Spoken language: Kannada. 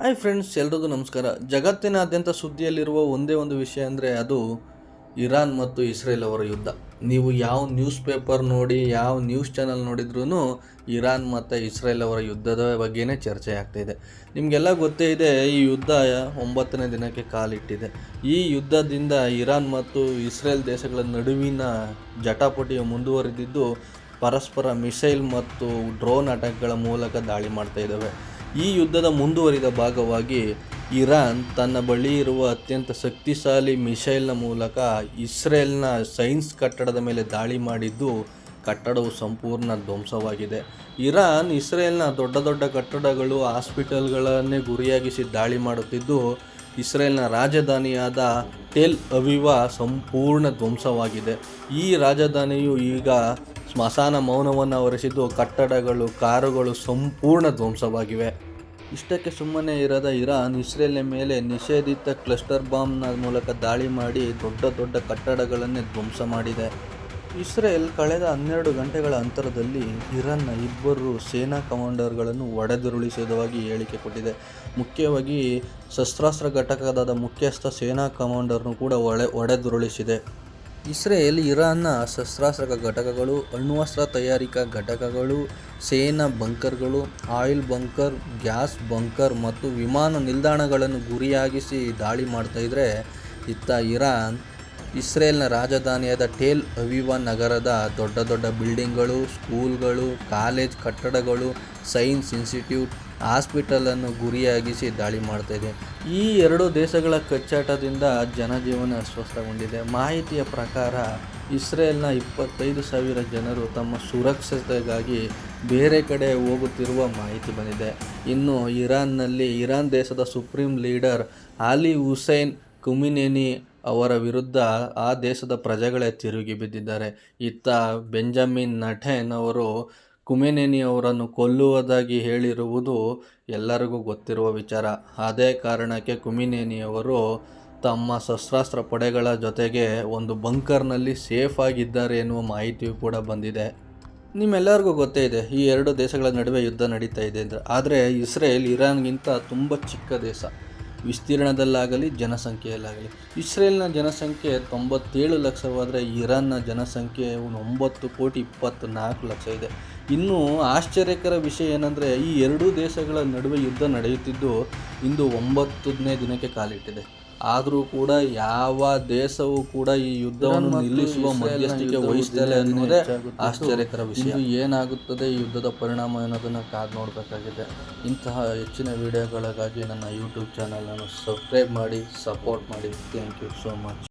ಹಾಯ್ ಫ್ರೆಂಡ್ಸ್, ಎಲ್ರಿಗೂ ನಮಸ್ಕಾರ. ಜಗತ್ತಿನಾದ್ಯಂತ ಸುದ್ದಿಯಲ್ಲಿರುವ ಒಂದೇ ಒಂದು ವಿಷಯ ಅಂದರೆ ಅದು ಇರಾನ್ ಮತ್ತು ಇಸ್ರೇಲ್ ಅವರ ಯುದ್ಧ. ನೀವು ಯಾವ ನ್ಯೂಸ್ ಪೇಪರ್ ನೋಡಿ, ಯಾವ ನ್ಯೂಸ್ ಚಾನಲ್ ನೋಡಿದ್ರೂ ಇರಾನ್ ಮತ್ತು ಇಸ್ರೇಲ್ ಅವರ ಯುದ್ಧದ ಬಗ್ಗೆನೇ ಚರ್ಚೆ ಆಗ್ತಾಯಿದೆ ನಿಮಗೆಲ್ಲ ಗೊತ್ತೇ ಇದೆ, ಈ ಯುದ್ಧ ಒಂಬತ್ತನೇ ದಿನಕ್ಕೆ ಕಾಲಿಟ್ಟಿದೆ. ಈ ಯುದ್ಧದಿಂದ ಇರಾನ್ ಮತ್ತು ಇಸ್ರೇಲ್ ದೇಶಗಳ ನಡುವಿನ ಜಟಾಪಟಿಯು ಮುಂದುವರೆದಿದ್ದು, ಪರಸ್ಪರ ಮಿಸೈಲ್ ಮತ್ತು ಡ್ರೋನ್ ಅಟ್ಯಾಕ್ಗಳ ಮೂಲಕ ದಾಳಿ ಮಾಡ್ತಾ ಇದ್ದಾವೆ. ಈ ಯುದ್ಧದ ಮುಂದುವರಿದ ಭಾಗವಾಗಿ ಇರಾನ್ ತನ್ನ ಬಳಿ ಇರುವ ಅತ್ಯಂತ ಶಕ್ತಿಶಾಲಿ ಮಿಸೈಲ್ನ ಮೂಲಕ ಇಸ್ರೇಲ್ನ ಸೈನ್ಸ್ ಕಟ್ಟಡದ ಮೇಲೆ ದಾಳಿ ಮಾಡಿದ್ದು ಕಟ್ಟಡವು ಸಂಪೂರ್ಣ ಧ್ವಂಸವಾಗಿದೆ. ಇರಾನ್ ಇಸ್ರೇಲ್ನ ದೊಡ್ಡ ದೊಡ್ಡ ಕಟ್ಟಡಗಳು ಹಾಸ್ಪಿಟಲ್ಗಳನ್ನೇ ಗುರಿಯಾಗಿಸಿ ದಾಳಿ ಮಾಡುತ್ತಿದ್ದು ಇಸ್ರೇಲ್ನ ರಾಜಧಾನಿಯಾದ ಟೆಲ್ ಅವಿವ ಸಂಪೂರ್ಣ ಧ್ವಂಸವಾಗಿದೆ. ಈ ರಾಜಧಾನಿಯು ಈಗ ಸ್ಮಶಾನ ಮೌನವನ್ನು ಹೊರಿಸಿದ್ದು ಕಟ್ಟಡಗಳು, ಕಾರುಗಳು ಸಂಪೂರ್ಣ ಧ್ವಂಸವಾಗಿವೆ. ಇಷ್ಟಕ್ಕೆ ಸುಮ್ಮನೆ ಇರದ ಇರಾನ್, ಇಸ್ರೇಲ್ನ ಮೇಲೆ ನಿಷೇಧಿತ ಕ್ಲಸ್ಟರ್ ಬಾಂಬ್ನ ಮೂಲಕ ದಾಳಿ ಮಾಡಿ ದೊಡ್ಡ ದೊಡ್ಡ ಕಟ್ಟಡಗಳನ್ನೇ ಧ್ವಂಸ ಮಾಡಿದೆ. ಇಸ್ರೇಲ್ ಕಳೆದ ಹನ್ನೆರಡು ಗಂಟೆಗಳ ಅಂತರದಲ್ಲಿ ಇರಾನ್ನ ಇಬ್ಬರು ಸೇನಾ ಕಮಾಂಡರ್ಗಳನ್ನು ಒಡೆದುರುಳಿಸುವುದಾಗಿ ಹೇಳಿಕೆ ಕೊಟ್ಟಿದೆ. ಮುಖ್ಯವಾಗಿ ಶಸ್ತ್ರಾಸ್ತ್ರ ಘಟಕದ ಮುಖ್ಯಸ್ಥ ಸೇನಾ ಕಮಾಂಡರ್ನು ಕೂಡ ಒಳೆ, ಒಡೆದುರುಳಿಸಿದೆ. ಇಸ್ರೇಲ್, ಇರಾನ್ನ ಶಸ್ತ್ರಾಸ್ತ್ರ ಘಟಕಗಳು, ಅಣ್ವಸ್ತ್ರ ತಯಾರಿಕಾ ಘಟಕಗಳು, ಸೇನಾ ಬಂಕರ್ಗಳು, ಆಯಿಲ್ ಬಂಕರ್, ಗ್ಯಾಸ್ ಬಂಕರ್ ಮತ್ತು ವಿಮಾನ ನಿಲ್ದಾಣಗಳನ್ನು ಗುರಿಯಾಗಿಸಿ ದಾಳಿ ಮಾಡ್ತಾಯಿದ್ರೆ ಇತ್ತ ಇರಾನ್ ಇಸ್ರೇಲ್ನ ರಾಜಧಾನಿಯಾದ ಟೇಲ್ ಅವಿವ ನಗರದ ದೊಡ್ಡ ದೊಡ್ಡ ಬಿಲ್ಡಿಂಗ್ಗಳು, ಸ್ಕೂಲ್ಗಳು, ಕಾಲೇಜ್ ಕಟ್ಟಡಗಳು, ಸೈನ್ಸ್ ಇನ್ಸ್ಟಿಟ್ಯೂಟ್, ಹಾಸ್ಪಿಟಲನ್ನು ಗುರಿಯಾಗಿಸಿ ದಾಳಿ ಮಾಡ್ತಾಯಿದೆ ಈ ಎರಡು ದೇಶಗಳ ಕಚ್ಚಾಟದಿಂದ ಜನಜೀವನ ಅಸ್ವಸ್ಥಗೊಂಡಿದೆ. ಮಾಹಿತಿಯ ಪ್ರಕಾರ, ಇಸ್ರೇಲ್ನ ಇಪ್ಪತ್ತೈದು ಸಾವಿರ ಜನರು ತಮ್ಮ ಸುರಕ್ಷತೆಗಾಗಿ ಬೇರೆ ಕಡೆ ಹೋಗುತ್ತಿರುವ ಮಾಹಿತಿ ಬಂದಿದೆ. ಇನ್ನು ಇರಾನ್ನಲ್ಲಿ ಇರಾನ್ ದೇಶದ supreme leader Ali Hussain Khamenei ಅವರ ವಿರುದ್ಧ ಆ ದೇಶದ ಪ್ರಜೆಗಳೇ ತಿರುಗಿ ಬಿದ್ದಿದ್ದಾರೆ. ಇತ್ತ ಬೆಂಜಮಿನ್ ನಟೆನ್ ಅವರು ಕುಮೆನೇನಿ ಅವರನ್ನು ಕೊಲ್ಲುವುದಾಗಿ ಹೇಳಿರುವುದು ಎಲ್ಲರಿಗೂ ಗೊತ್ತಿರುವ ವಿಚಾರ. ಅದೇ ಕಾರಣಕ್ಕೆ ಕುಮಿನೇನಿ ಅವರು ತಮ್ಮ ಶಸ್ತ್ರಾಸ್ತ್ರ ಪಡೆಗಳ ಜೊತೆಗೆ ಒಂದು ಬಂಕರ್ನಲ್ಲಿ ಸೇಫ್ ಆಗಿದ್ದಾರೆ ಎನ್ನುವ ಮಾಹಿತಿಯೂ ಕೂಡ ಬಂದಿದೆ. ನಿಮ್ಮೆಲ್ಲರಿಗೂ ಗೊತ್ತೇ ಇದೆ, ಈ ಎರಡು ದೇಶಗಳ ನಡುವೆ ಯುದ್ಧ ನಡೀತಾ ಇದೆ ಅಂದರೆ. ಆದರೆ ಇಸ್ರೇಲ್ ಇರಾನ್ಗಿಂತ ತುಂಬ ಚಿಕ್ಕ ದೇಶ. ವಿಸ್ತೀರ್ಣದಲ್ಲಾಗಲಿ, ಜನಸಂಖ್ಯೆಯಲ್ಲಾಗಲಿ. ಇಸ್ರೇಲ್ನ ಜನಸಂಖ್ಯೆ ತೊಂಬತ್ತೇಳು ಲಕ್ಷವಾದರೆ ಇರಾನ್ನ ಜನಸಂಖ್ಯೆ ಒಂಬತ್ತು ಕೋಟಿ ಇಪ್ಪತ್ತ್ನಾಲ್ಕು ಲಕ್ಷ ಇದೆ. ಇನ್ನು ಆಶ್ಚರ್ಯಕರ ವಿಷಯ ಏನಂದರೆ, ಈ ಎರಡೂ ದೇಶಗಳ ನಡುವೆ ಯುದ್ಧ ನಡೆಯುತ್ತಿದ್ದು ಇಂದು ಒಂಬತ್ತನೇ ದಿನಕ್ಕೆ ಕಾಲಿಟ್ಟಿದೆ. ಆದರೂ ಕೂಡ ಯಾವ ದೇಶವೂ ಕೂಡ ಈ ಯುದ್ಧವನ್ನು ನಿಲ್ಲಿಸುವ ಮಧ್ಯಸ್ಥಿಕೆ ವಹಿಸ್ತಿಲ್ಲ ಅನ್ನೋದೇ ಆಶ್ಚರ್ಯಕರ ವಿಷಯ. ಇದು ಏನಾಗುತ್ತದೆ ಈ ಯುದ್ಧದ ಪರಿಣಾಮ ಅನ್ನೋದನ್ನು ಕಾದು ನೋಡಬೇಕಾಗಿದೆ. ಇಂತಹ ಹೆಚ್ಚಿನ ವಿಡಿಯೋಗಳಿಗಾಗಿ ನನ್ನ ಯೂಟ್ಯೂಬ್ ಚಾನಲನ್ನು ಸಬ್ಸ್ಕ್ರೈಬ್ ಮಾಡಿ ಸಪೋರ್ಟ್ ಮಾಡಿ. Thank you so much